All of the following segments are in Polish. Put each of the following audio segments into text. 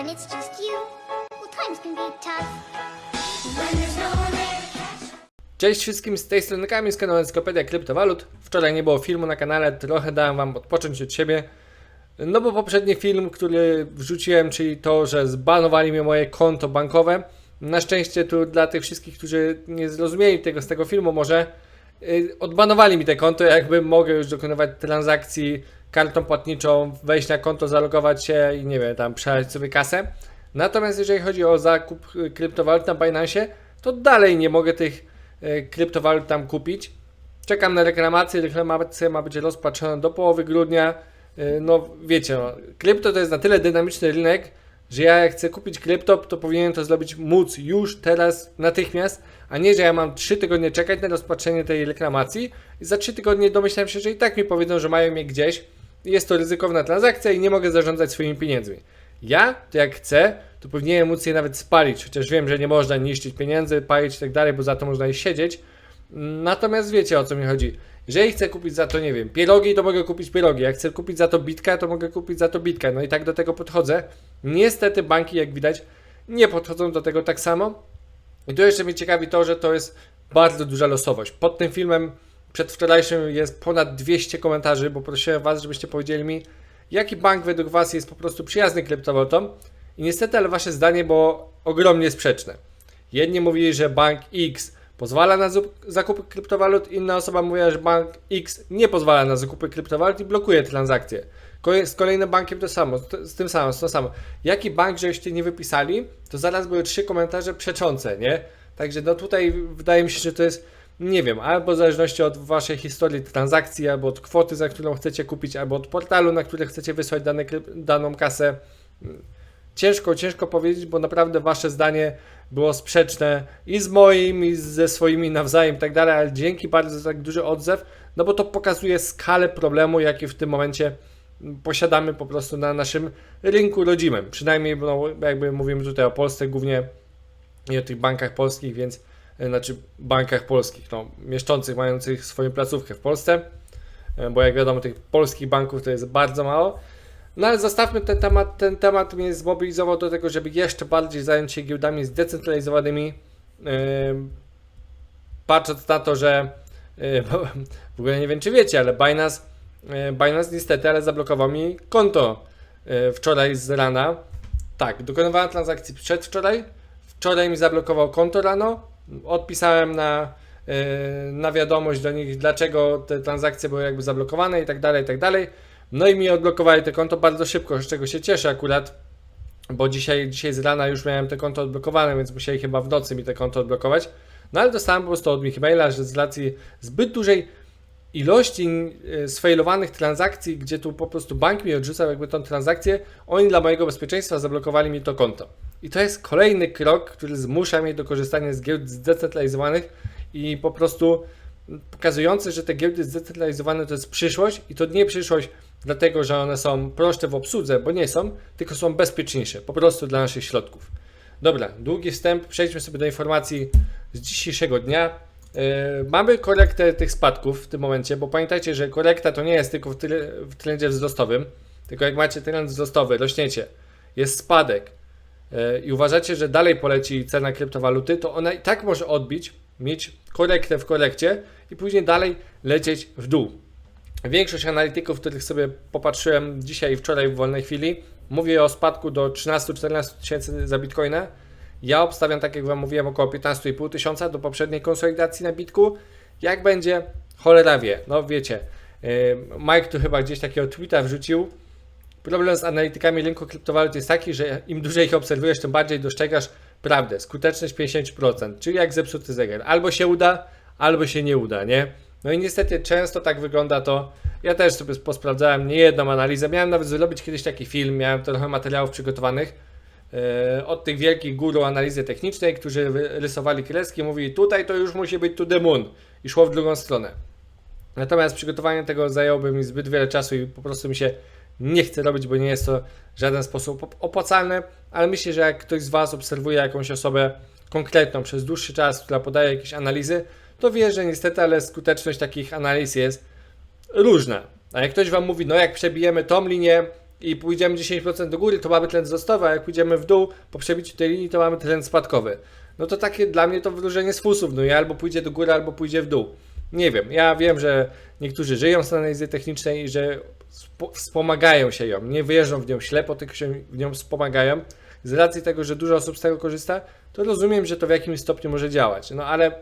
when it's just you, well, times can be tough. When there's no one there. Cześć wszystkim, z tej strony Kamil z kanału Encyklopedia Kryptowalut. Wczoraj nie było filmu na kanale, trochę dałem wam odpocząć od siebie. No bo poprzedni film, który wrzuciłem, czyli to, że zbanowali mi moje konto bankowe. Na szczęście tu dla tych wszystkich, którzy nie zrozumieli tego z tego filmu może, yy, odbanowali mi te konto, jakby mogę już dokonywać transakcji kartą płatniczą, wejść na konto, zalogować się i nie wiem, tam przelać sobie kasę. Natomiast jeżeli chodzi o zakup y, kryptowalut na Binance, to dalej nie mogę tych y, kryptowalut tam kupić. Czekam na reklamację, reklamacja ma być rozpatrzona do połowy grudnia. Y, No wiecie, no, krypto to jest na tyle dynamiczny rynek, że ja jak chcę kupić krypto, to powinienem to zrobić móc już, teraz, natychmiast, a nie, że ja mam 3 tygodnie czekać na rozpatrzenie tej reklamacji i za 3 tygodnie domyślam się, że i tak mi powiedzą, że mają mnie gdzieś. Jest to ryzykowna transakcja i nie mogę zarządzać swoimi pieniędzmi. Ja, to jak chcę, to powinienem móc je nawet spalić, chociaż wiem, że nie można niszczyć pieniędzy, palić i tak dalej, bo za to można i siedzieć. Natomiast wiecie o co mi chodzi. Jeżeli chcę kupić za to, nie wiem, pierogi, to mogę kupić pierogi. Jak chcę kupić za to bitka, to mogę kupić za to bitkę. No i tak do tego podchodzę. Niestety banki, jak widać, nie podchodzą do tego tak samo. I tu jeszcze mnie ciekawi to, że to jest bardzo duża losowość. Pod tym filmem przedwczorajszym jest ponad 200 komentarzy, bo prosiłem Was, żebyście powiedzieli mi, jaki bank według Was jest po prostu przyjazny kryptowalutom. I niestety, ale Wasze zdanie było ogromnie sprzeczne. Jedni mówili, że bank X pozwala na zakupy kryptowalut, inna osoba mówiła, że bank X nie pozwala na zakupy kryptowalut i blokuje transakcje. Z kolejnym bankiem to samo, z- z tym samym, to samo. Jaki bank, żeście nie wypisali, to zaraz były trzy komentarze przeczące, nie? Także no tutaj wydaje mi się, że to jest, nie wiem, albo w zależności od waszej historii transakcji, albo od kwoty, za którą chcecie kupić, albo od portalu, na który chcecie wysłać dane, daną kasę. Ciężko, ciężko powiedzieć, bo naprawdę wasze zdanie było sprzeczne i z moim, i ze swoimi nawzajem i tak dalej, ale dzięki bardzo za tak duży odzew, no bo to pokazuje skalę problemu, jaki w tym momencie posiadamy po prostu na naszym rynku rodzimym. Przynajmniej, no, jakby mówimy tutaj o Polsce głównie i o tych bankach polskich, więc znaczy bankach polskich, no, mieszczących, mających swoją placówkę w Polsce, e, bo jak wiadomo, tych polskich banków to jest bardzo mało. No ale zostawmy ten temat, ten temat mnie zmobilizował do tego, żeby jeszcze bardziej zająć się giełdami zdecentralizowanymi. Yy, patrząc na to, że w ogóle nie wiem czy wiecie, ale Binance, Binance niestety, ale zablokował mi konto wczoraj z rana. Tak, dokonywałem transakcji przedwczoraj. Wczoraj mi zablokował konto rano. Odpisałem na, yy, na wiadomość do nich, dlaczego te transakcje były jakby zablokowane i tak dalej, i tak dalej. No i mi odblokowali te konto bardzo szybko, z czego się cieszę akurat, bo dzisiaj, dzisiaj z rana już miałem te konto odblokowane, więc musieli chyba w nocy mi te konto odblokować. No ale dostałem po prostu od nich maila, że z racji zbyt dużej ilości y, sfailowanych transakcji, gdzie tu po prostu bank mi odrzucał jakby tą transakcję, oni dla mojego bezpieczeństwa zablokowali mi to konto. I to jest kolejny krok, który zmusza mnie do korzystania z giełd zdecentralizowanych i po prostu pokazujący, że te giełdy zdecentralizowane to jest przyszłość i to nie przyszłość dlatego, że one są prostsze w obsłudze, bo nie są, tylko są bezpieczniejsze, po prostu dla naszych środków. Dobra, długi wstęp, przejdźmy sobie do informacji z dzisiejszego dnia. Yy, mamy korektę tych spadków w tym momencie, bo pamiętajcie, że korekta to nie jest tylko w, w trendzie wzrostowym, tylko jak macie trend wzrostowy, rośniecie, jest spadek i uważacie, że dalej poleci cena kryptowaluty, to ona i tak może odbić, mieć korektę w korekcie i później dalej lecieć w dół. Większość analityków, których sobie popatrzyłem dzisiaj i wczoraj w wolnej chwili, mówi o spadku do 13-14 tysięcy za bitcoina. Ja obstawiam, tak jak Wam mówiłem, około 15,5 tysiąca do poprzedniej konsolidacji na bitku. Jak będzie? Cholera wie. No wiecie, yy, Mike tu chyba gdzieś takiego tweeta wrzucił. Problem z analitykami rynku kryptowalut jest taki, że im dłużej ich obserwujesz, tym bardziej dostrzegasz prawdę. Skuteczność 50%, czyli jak zepsuty zegar. Albo się uda, albo się nie uda, nie? No i niestety często tak wygląda to. Ja też sobie posprawdzałem niejedną analizę. Miałem nawet zrobić kiedyś taki film, miałem trochę materiałów przygotowanych e, od tych wielkich guru analizy technicznej, którzy rysowali kreski, mówili tutaj to już musi być to the moon i szło w drugą stronę. Natomiast przygotowanie tego zajęłoby mi zbyt wiele czasu i po prostu mi się nie chce robić, bo nie jest to w żaden sposób op- opłacalne, ale myślę, że jak ktoś z Was obserwuje jakąś osobę konkretną przez dłuższy czas, która podaje jakieś analizy, to wie, że niestety, ale skuteczność takich analiz jest różna. A jak ktoś Wam mówi, no jak przebijemy tą linię, i pójdziemy 10% do góry, to mamy trend wzrostowy, a jak pójdziemy w dół po przebiciu tej linii, to mamy trend spadkowy. No to takie dla mnie to wróżenie z fusów, no i albo pójdzie do góry, albo pójdzie w dół. Nie wiem, ja wiem, że niektórzy żyją z analizy technicznej i że wspomagają się ją, nie wyjeżdżą w nią ślepo, tylko się w nią wspomagają. Z racji tego, że dużo osób z tego korzysta, to rozumiem, że to w jakimś stopniu może działać. No ale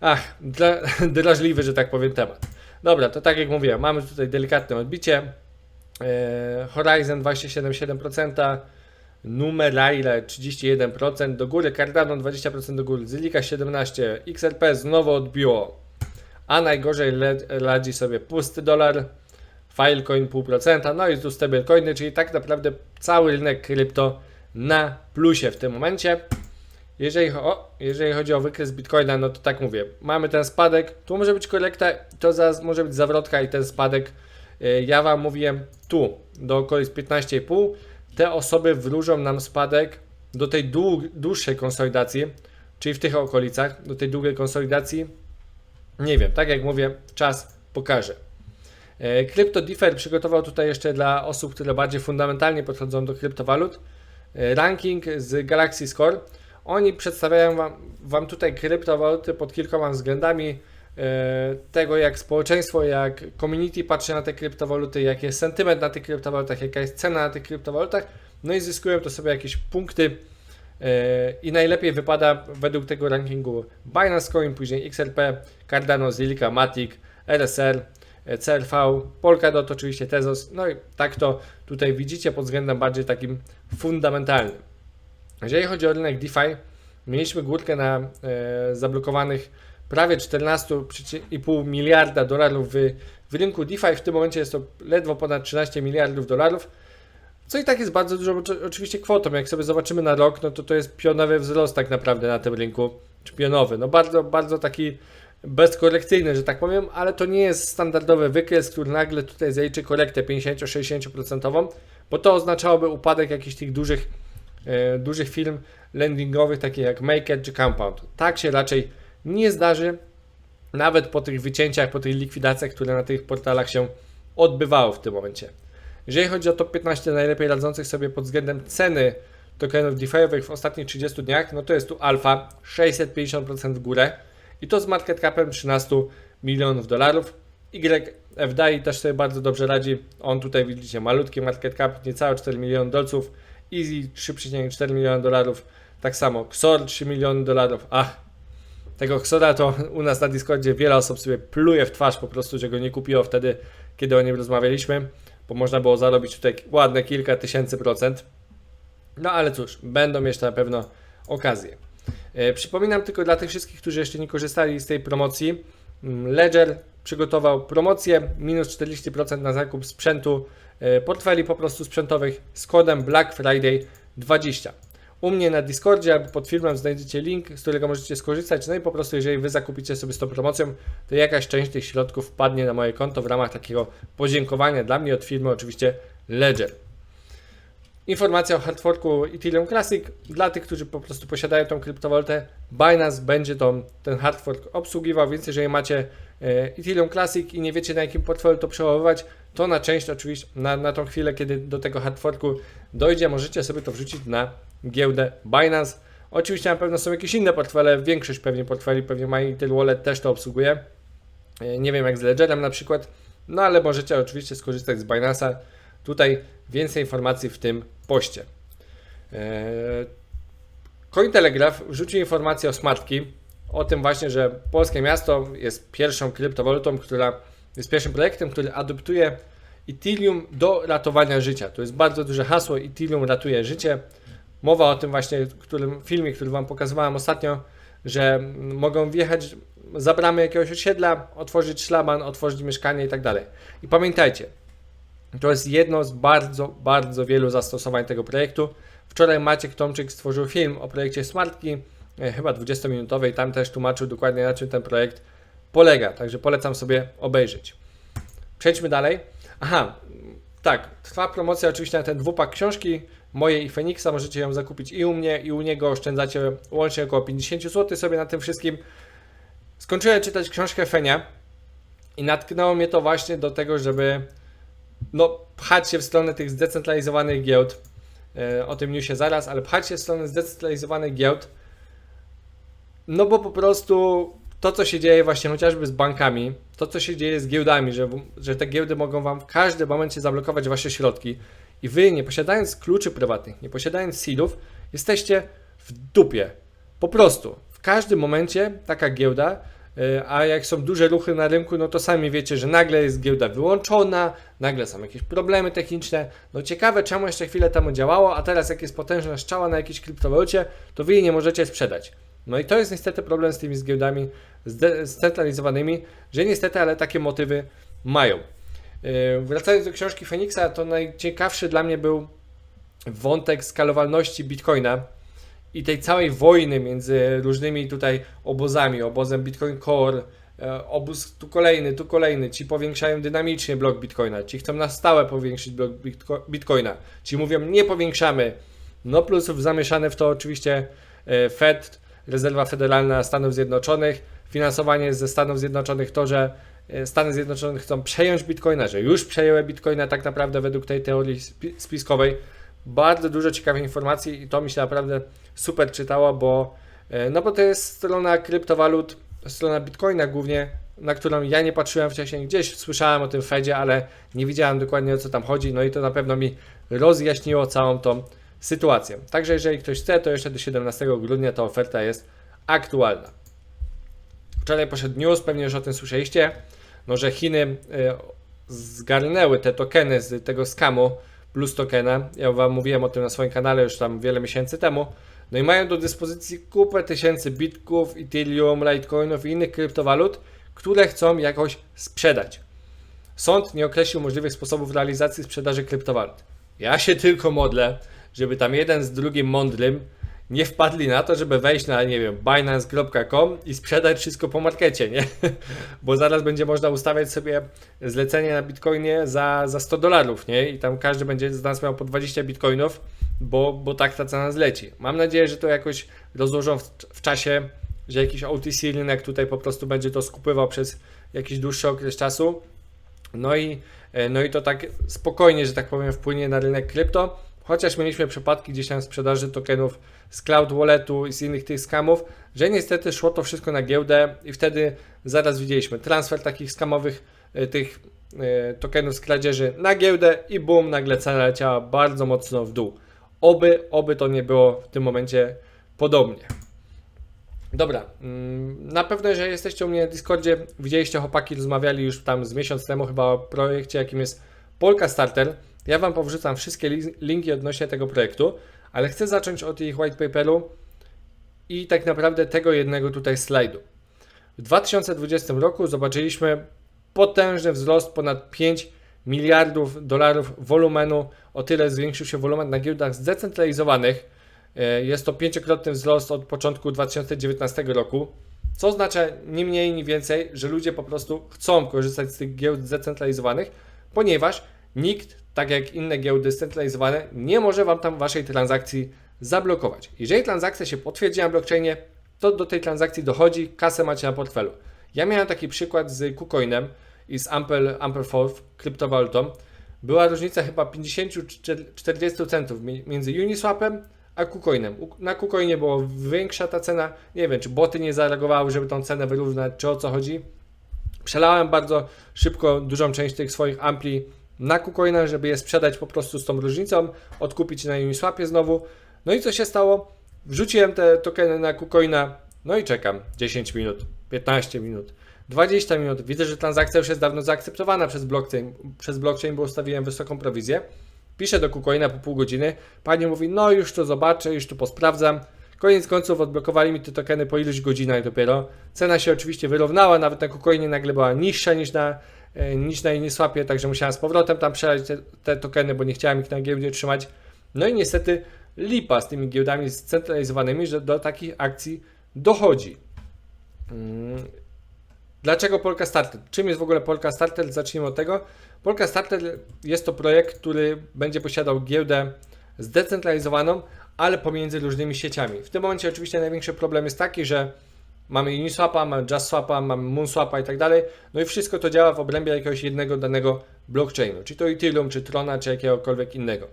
Ach, dra, drażliwy, że tak powiem, temat. Dobra, to tak jak mówiłem, mamy tutaj delikatne odbicie. E, Horizon 27,7%, Numeraile 31% do góry, Cardano 20% do góry, Zilika 17%, XRP znowu odbiło, a najgorzej le, radzi sobie pusty dolar, Filecoin 0,5%, no i tu stablecoiny, czyli tak naprawdę cały rynek krypto na plusie w tym momencie. Jeżeli, o, jeżeli chodzi o wykres Bitcoina, no to tak mówię, mamy ten spadek, tu może być korekta, to zaraz może być zawrotka i ten spadek, y, ja Wam mówiłem tu, do okolic 15,5, te osoby wróżą nam spadek do tej dług, dłuższej konsolidacji, czyli w tych okolicach, do tej długiej konsolidacji, nie wiem, tak jak mówię, czas pokaże. E, Crypto Differ przygotował tutaj jeszcze dla osób, które bardziej fundamentalnie podchodzą do kryptowalut, e, ranking z Galaxy Score. Oni przedstawiają wam, wam tutaj kryptowaluty pod kilkoma względami e, tego, jak społeczeństwo, jak community patrzy na te kryptowaluty, jaki jest sentyment na tych kryptowalutach, jaka jest cena na tych kryptowalutach, no i zyskują to sobie jakieś punkty i najlepiej wypada według tego rankingu Binance Coin, później XRP, Cardano, Zilliqa, Matic, RSR, CRV, Polkadot, oczywiście Tezos, no i tak to tutaj widzicie pod względem bardziej takim fundamentalnym. Jeżeli chodzi o rynek DeFi, mieliśmy górkę na e, zablokowanych prawie 14,5 miliarda dolarów w, w rynku DeFi. W tym momencie jest to ledwo ponad 13 miliardów dolarów. Co i tak jest bardzo oczy- oczywiście kwotą. Jak sobie zobaczymy na rok, no to to jest pionowy wzrost tak naprawdę na tym rynku. Czy pionowy? No bardzo, bardzo taki bezkorekcyjny, że tak powiem, ale to nie jest standardowy wykres, który nagle tutaj zaliczy korektę 50-60%, bo to oznaczałoby upadek jakichś tych dużych e, dużych firm lendingowych, takich jak Maker czy Compound. Tak się raczej nie zdarzy, nawet po tych wycięciach, po tych likwidacjach, które na tych portalach się odbywały w tym momencie. Jeżeli chodzi o top 15 najlepiej radzących sobie pod względem ceny tokenów DeFi'owych w ostatnich 30 dniach, no to jest tu Alpha 650% w górę i to z market capem 13 milionów dolarów. YFDI też sobie bardzo dobrze radzi. On tutaj widzicie malutki market cap, niecałe 4 miliony dolców. Easy 3,4 miliona dolarów. Tak samo XOR 3 miliony dolarów. Ach, tego XORa to u nas na Discordzie wiele osób sobie pluje w twarz po prostu, że go nie kupiło wtedy, kiedy o nim rozmawialiśmy, bo można było zarobić tutaj ładne kilka tysięcy procent. No ale cóż, będą jeszcze na pewno okazje. E, Przypominam tylko dla tych wszystkich, którzy jeszcze nie korzystali z tej promocji, mm, Ledger przygotował promocję minus 40% na zakup sprzętu, e, portfeli po prostu sprzętowych z kodem Black Friday 20. U mnie na Discordzie albo pod filmem znajdziecie link, z którego możecie skorzystać. No i po prostu, jeżeli wy zakupicie sobie z tą promocją, to jakaś część tych środków wpadnie na moje konto w ramach takiego podziękowania dla mnie od firmy, oczywiście Ledger. Informacja o hardforku Ethereum Classic dla tych, którzy po prostu posiadają tą kryptowalutę. Binance będzie tą, ten hardfork obsługiwał, więc jeżeli macie Ethereum Classic i nie wiecie na jakim portfelu to przechowywać, to na część oczywiście, na, na tą chwilę, kiedy do tego hardforku dojdzie, możecie sobie to wrzucić na giełdę Binance. Oczywiście na pewno są jakieś inne portfele, większość pewnie portfeli, pewnie MyEther Wallet też to obsługuje. E, Nie wiem jak z Ledgerem na przykład, no ale możecie oczywiście skorzystać z Binance'a. Tutaj więcej informacji w tym poście. Eee, Cointelegraph wrzucił informację o Smartki, o tym właśnie, że polskie miasto jest pierwszą kryptowalutą, która jest pierwszym projektem, który adoptuje Ethereum do ratowania życia. To jest bardzo duże hasło, Ethereum ratuje życie. Mowa o tym właśnie w którym filmie, który Wam pokazywałem ostatnio, że mogą wjechać za bramę jakiegoś osiedla, otworzyć szlaban, otworzyć mieszkanie i tak dalej. I pamiętajcie, to jest jedno z bardzo, bardzo wielu zastosowań tego projektu. Wczoraj Maciek Tomczyk stworzył film o projekcie Smartki, e, chyba 20-minutowy, i tam też tłumaczył dokładnie na czym ten projekt polega. Także polecam sobie obejrzeć. Przejdźmy dalej. Aha, tak, trwa promocja oczywiście na ten dwupak książki mojej i Feniksa. Możecie ją zakupić i u mnie, i u niego. Oszczędzacie łącznie około 50 zł sobie na tym wszystkim. Skończyłem czytać książkę Fenia i natknęło mnie to właśnie do tego, żeby no, pchać się w stronę tych zdecentralizowanych giełd. E, O tym newsie zaraz, ale pchać się w stronę zdecentralizowanych giełd. No bo po prostu to, co się dzieje właśnie chociażby z bankami, to, co się dzieje z giełdami, że, że te giełdy mogą wam w każdym momencie zablokować wasze środki i wy, nie posiadając kluczy prywatnych, nie posiadając seedów, jesteście w dupie. Po prostu. W każdym momencie taka giełda, a jak są duże ruchy na rynku, no to sami wiecie, że nagle jest giełda wyłączona, nagle są jakieś problemy techniczne. No ciekawe, czemu jeszcze chwilę temu działało, a teraz jak jest potężna szczała na jakiejś kryptowalucie, to wy jej nie możecie sprzedać. No i to jest niestety problem z tymi giełdami scentralizowanymi, że niestety, ale takie motywy mają. Yy, Wracając do książki Feniksa, to najciekawszy dla mnie był wątek skalowalności Bitcoina i tej całej wojny między różnymi tutaj obozami, obozem Bitcoin Core, e, obóz tu kolejny, tu kolejny, ci powiększają dynamicznie blok Bitcoina, ci chcą na stałe powiększyć blok Bitco- Bitcoina, ci mówią nie powiększamy, no plus zamieszane w to oczywiście e, Fed, Rezerwa Federalna Stanów Zjednoczonych, finansowanie ze Stanów Zjednoczonych to, że e, Stany Zjednoczone chcą przejąć Bitcoina, że już przejęły Bitcoina tak naprawdę według tej teorii spi- spiskowej. Bardzo dużo ciekawych informacji i to mi się naprawdę super czytało, bo e, no bo to jest strona kryptowalut, strona Bitcoina głównie, na którą ja nie patrzyłem wcześniej, gdzieś słyszałem o tym Fedzie, ale nie wiedziałem dokładnie o co tam chodzi, no i to na pewno mi rozjaśniło całą tą sytuację. Także jeżeli ktoś chce, to jeszcze do 17 grudnia ta oferta jest aktualna. Wczoraj poszedł news, pewnie już o tym słyszeliście, no że Chiny e, zgarnęły te tokeny z tego skamu plus tokena. Ja wam mówiłem o tym na swoim kanale już tam wiele miesięcy temu. No i mają do dyspozycji kupę tysięcy bitków, Ethereum, Litecoinów i innych kryptowalut, które chcą jakoś sprzedać. Sąd nie określił możliwych sposobów realizacji sprzedaży kryptowalut. Ja się tylko modlę, żeby tam jeden z drugim mądrym nie wpadli na to, żeby wejść na, nie wiem, binance.com i sprzedać wszystko po markecie, nie? Bo zaraz będzie można ustawiać sobie zlecenie na bitcoinie za, za 100 dolarów, nie? I tam każdy będzie z nas miał po 20 bitcoinów, bo, bo tak ta cena zleci. Mam nadzieję, że to jakoś rozłożą w, w czasie, że jakiś OTC rynek tutaj po prostu będzie to skupywał przez jakiś dłuższy okres czasu. No i, e, no i to tak spokojnie, że tak powiem, wpłynie na rynek krypto. Chociaż mieliśmy przypadki gdzieś tam sprzedaży tokenów z Cloud Walletu i z innych tych skamów, że niestety szło to wszystko na giełdę i wtedy zaraz widzieliśmy transfer takich skamowych e, tych e, tokenów z kradzieży na giełdę i bum, nagle cena leciała bardzo mocno w dół. Oby, oby to nie było w tym momencie podobnie. Dobra, mm, na pewno, że jesteście u mnie na Discordzie, widzieliście chłopaki, rozmawiali już tam z miesiąc temu chyba o projekcie, jakim jest Polka Starter. Ja Wam powrzucam wszystkie li- linki odnośnie tego projektu, ale chcę zacząć od ich white paperu i tak naprawdę tego jednego tutaj slajdu. W 2020 roku zobaczyliśmy potężny wzrost ponad 5 miliardów dolarów wolumenu. O tyle zwiększył się wolumen na giełdach zdecentralizowanych. E, Jest to pięciokrotny wzrost od początku 2019 roku, co oznacza nie mniej, ni więcej, że ludzie po prostu chcą korzystać z tych giełd zdecentralizowanych, ponieważ nikt, tak jak inne giełdy zcentralizowane, nie może Wam tam Waszej transakcji zablokować. Jeżeli transakcja się potwierdzi na blockchainie, to do tej transakcji dochodzi, kasę macie na portfelu. Ja miałem taki przykład z KuCoinem i z Ampel, Ampelforth, kryptowalutą. Była różnica chyba 50-40 centów mi- między Uniswapem a KuCoinem. Na KuCoinie była większa ta cena. Nie wiem, czy boty nie zareagowały, żeby tą cenę wyrównać, czy o co chodzi. Przelałem bardzo szybko dużą część tych swoich ampli na KuCoina, żeby je sprzedać po prostu z tą różnicą, odkupić na Uniswapie znowu. No i co się stało? Wrzuciłem te tokeny na KuCoina, no i czekam 10 minut, 15 minut, 20 minut. Widzę, że transakcja już jest dawno zaakceptowana przez blockchain, przez blockchain bo ustawiłem wysoką prowizję. Piszę do KuCoina po pół godziny. Pani mówi, no już to zobaczę, już tu posprawdzam. Koniec końców odblokowali mi te tokeny po iluś godzinach dopiero. Cena się oczywiście wyrównała, nawet na KuCoinie nagle była niższa niż na, e, niż na Uniswapie, także musiałem z powrotem tam przelać te, te tokeny, bo nie chciałem ich na giełdzie trzymać. No i niestety lipa z tymi giełdami scentralizowanymi, że do takich akcji dochodzi. Mm. Dlaczego Polka Starter? Czym jest w ogóle Polka Starter? Zacznijmy od tego. Polka Starter jest to projekt, który będzie posiadał giełdę zdecentralizowaną, ale pomiędzy różnymi sieciami. W tym momencie oczywiście największy problem jest taki, że Mamy Uniswapa, mamy JustSwapa, mamy MoonSwapa i tak dalej. No i wszystko to działa w obrębie jakiegoś jednego danego blockchainu, czy to Ethereum, czy Trona, czy jakiegokolwiek innego.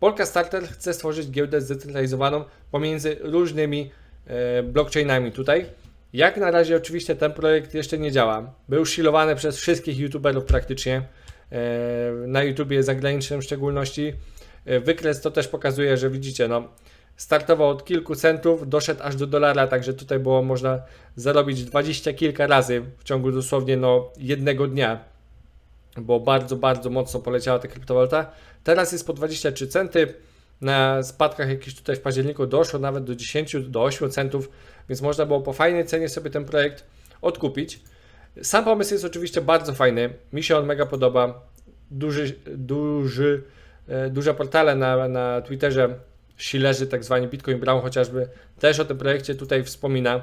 Polka Starter chce stworzyć giełdę zdecentralizowaną pomiędzy różnymi e, blockchainami tutaj. Jak na razie oczywiście ten projekt jeszcze nie działa. Był shillowany przez wszystkich youtuberów praktycznie, e, na YouTubie zagranicznym w szczególności. E, Wykres to też pokazuje, że widzicie, no, startował od kilku centów, doszedł aż do dolara, także tutaj było można zarobić dwadzieścia kilka razy w ciągu dosłownie no, jednego dnia, bo bardzo, bardzo mocno poleciała ta kryptowaluta. Teraz jest po 23 centy, na spadkach jakichś tutaj w październiku doszło nawet do 10 do 8 centów, więc można było po fajnej cenie sobie ten projekt odkupić. Sam pomysł jest oczywiście bardzo fajny, mi się on mega podoba. Duży, duży, e, duże portale na, na Twitterze, Shillerzy, tak zwani Bitcoin Brown chociażby, też o tym projekcie tutaj wspomina.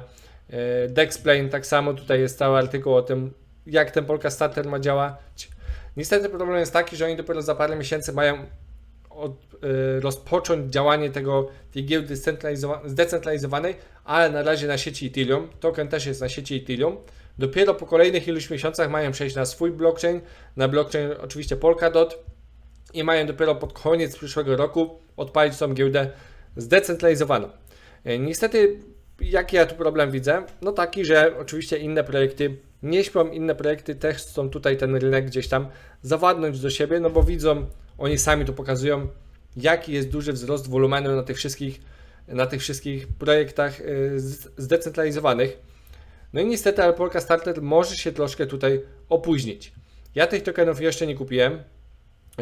E, Dexplain tak samo, tutaj jest cały artykuł o tym, jak ten Polka Starter ma działać. Niestety problem jest taki, że oni dopiero za parę miesięcy mają od, y, rozpocząć działanie tego, tej giełdy zdecentralizowanej, ale na razie na sieci Ethereum. Token też jest na sieci Ethereum. Dopiero po kolejnych iluś miesiącach mają przejść na swój blockchain, na blockchain oczywiście Polkadot i mają dopiero pod koniec przyszłego roku odpalić tą giełdę zdecentralizowaną. E, Niestety, jaki ja tu problem widzę? No taki, że oczywiście inne projekty nie śpią, inne projekty też chcą tutaj ten rynek gdzieś tam zawadnąć do siebie, no bo widzą, oni sami tu pokazują, jaki jest duży wzrost wolumenu na tych wszystkich, na tych wszystkich projektach z- zdecentralizowanych. No i niestety, ale Polka Starter może się troszkę tutaj opóźnić. Ja tych tokenów jeszcze nie kupiłem,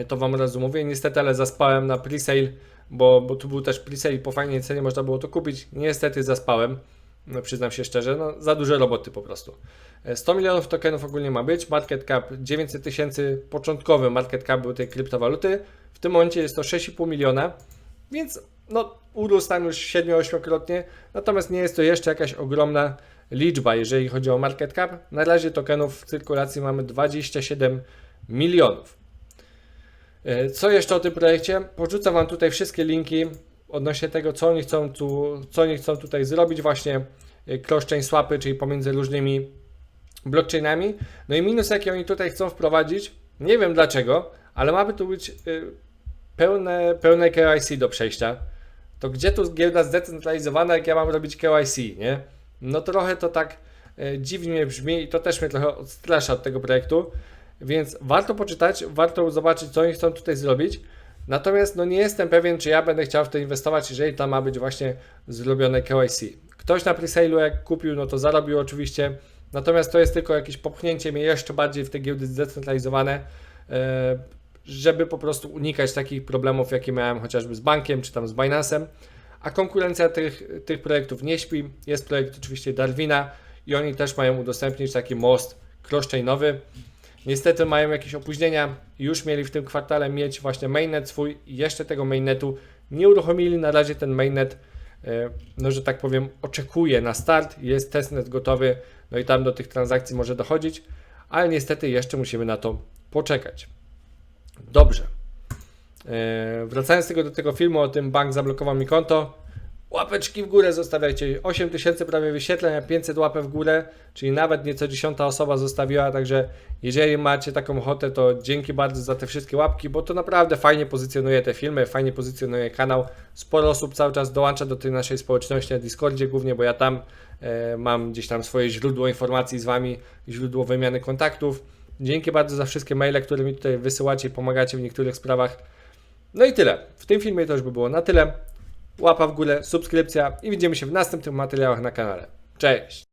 to Wam od mówię. Niestety, ale zaspałem na presale, bo, bo tu był też presale i po fajnej cenie można było to kupić. Niestety zaspałem, no, przyznam się szczerze, no, za duże roboty po prostu. E, 100 milionów tokenów ogólnie ma być, market cap 900 tysięcy, początkowy market cap był tej kryptowaluty. W tym momencie jest to 6,5 miliona, więc no, urósł tam już 7-8-krotnie, natomiast nie jest to jeszcze jakaś ogromna liczba, jeżeli chodzi o market cap. Na razie tokenów w cyrkulacji mamy 27 milionów. E, Co jeszcze o tym projekcie? Porzucę Wam tutaj wszystkie linki odnośnie tego, co oni chcą, tu, co oni chcą tutaj zrobić, właśnie e, cross-chain swapy, czyli pomiędzy różnymi blockchainami. No i minus, jaki oni tutaj chcą wprowadzić, nie wiem dlaczego, ale ma by tu być y, pełne, pełne KYC do przejścia. To gdzie tu giełda zdecentralizowana, jak ja mam robić KYC, nie? No trochę to tak dziwnie brzmi i to też mnie trochę odstrasza od tego projektu, więc warto poczytać, warto zobaczyć, co oni chcą tutaj zrobić. Natomiast no nie jestem pewien, czy ja będę chciał w to inwestować, jeżeli tam ma być właśnie zrobione KYC. Ktoś na presale'u jak kupił, no to zarobił oczywiście, natomiast to jest tylko jakieś popchnięcie mnie jeszcze bardziej w te giełdy zdecentralizowane, e, żeby po prostu unikać takich problemów, jakie miałem chociażby z bankiem, czy tam z Binance'em. A konkurencja tych, tych projektów nie śpi. Jest projekt oczywiście Darwina i oni też mają udostępnić taki most cross-chainowy. Niestety mają jakieś opóźnienia. Już mieli w tym kwartale mieć właśnie mainnet swój i jeszcze tego mainnetu nie uruchomili. Na razie ten mainnet, e, no że tak powiem, oczekuje na start. Jest testnet gotowy, no i tam do tych transakcji może dochodzić, ale niestety jeszcze musimy na to poczekać. Dobrze. E, Wracając tylko do tego filmu o tym bank zablokował mi konto. Łapeczki w górę zostawiajcie. 8000 prawie wyświetleń, a 500 łapek w górę, czyli nawet nieco dziesiąta osoba zostawiła, także jeżeli macie taką ochotę, to dzięki bardzo za te wszystkie łapki, bo to naprawdę fajnie pozycjonuje te filmy, fajnie pozycjonuje kanał. Sporo osób cały czas dołącza do tej naszej społeczności na Discordzie, głównie, bo ja tam e, mam gdzieś tam swoje źródło informacji z Wami, źródło wymiany kontaktów. Dzięki bardzo za wszystkie maile, które mi tutaj wysyłacie i pomagacie w niektórych sprawach. No i tyle. W tym filmie to już by było na tyle. Łapa w górę, subskrypcja i widzimy się w następnych materiałach na kanale. Cześć!